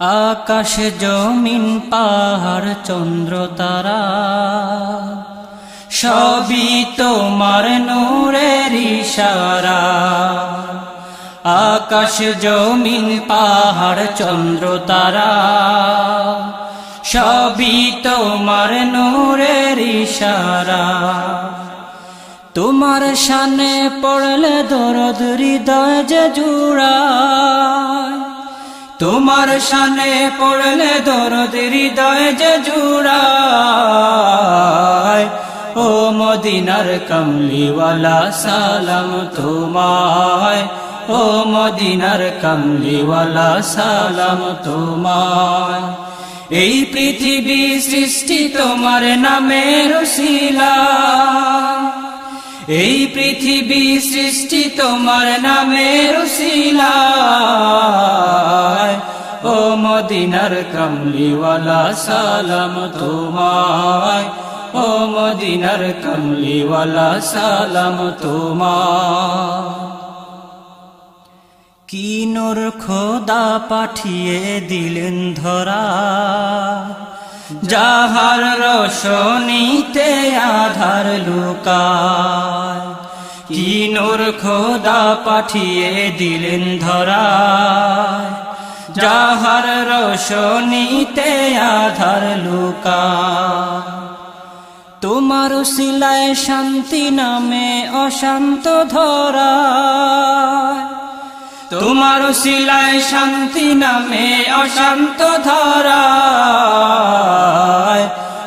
আকাশ জমিন, পাহাড়, চন্দ্র, তারা। সবই তোমার নূরের ইশারা। আকাশ জমিন, পাহাড়, চন্দ্র, তারা। সবই তোমার নূরের ইশারা। তোমার সানে পড়লে দরদ হৃদয় যে জুড়ায়। তোমার সানে পড়লে দরদ হৃদয় যে জুড়ায়। ও মদিনার কমলিওয়ালা, সালাম তোমায়। ও মদিনার কমলিওয়ালা, সালাম তোমায়। এই পৃথিবী সৃষ্টি তোমার নামের শিলা এই পৃথিবী সৃষ্টি তোমার নামের ও মদিনার কমলিওয়ালা, সালাম তোমায়। ও মদিনার কমলিওয়ালা, সালাম তোমায়। কি নোর খোদা পাঠিয়ে দিলেন ধরা। যাহার রসনীতে আধার লুকায় কি? নোর খোদা পাঠিয়ে দিলেন ধরা। যাহার রসনীতে আধার লুকায় তোমার শিলায় শান্তি নামে অশান্ত ধরা। তোমার শিলায় শান্তি নামে অশান্ত ধরা।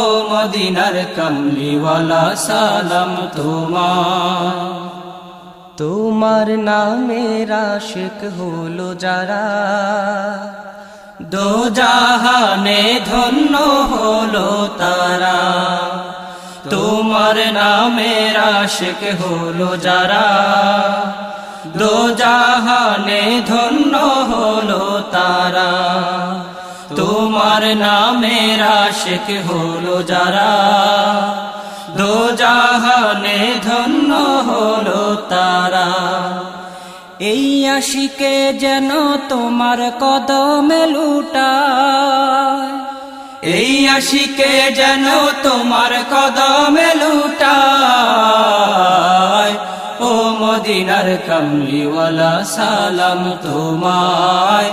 ও মদিনার কমলিওয়ালা, সালাম তোমায় তোমার নামের আশিক হলো যারা, দো জাহানে ধন্য হলো তারা। তোমার নামের আশিক হলো যারা, দো জাহানে ধন্য হলো তোমার নামের আশিক হলো যারা। দো জাহানে ধন্য হলো তারা। এই আশিকে যেন তোমার কদমে লুটায়। এই আশিকে যেন তোমার কদমে লুটায়। ও মদিনার কমলিওয়ালা, সালাম তোমায়।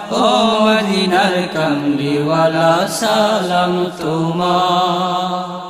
ও মদিনার কামলিওয়ালা সালাম তোমার।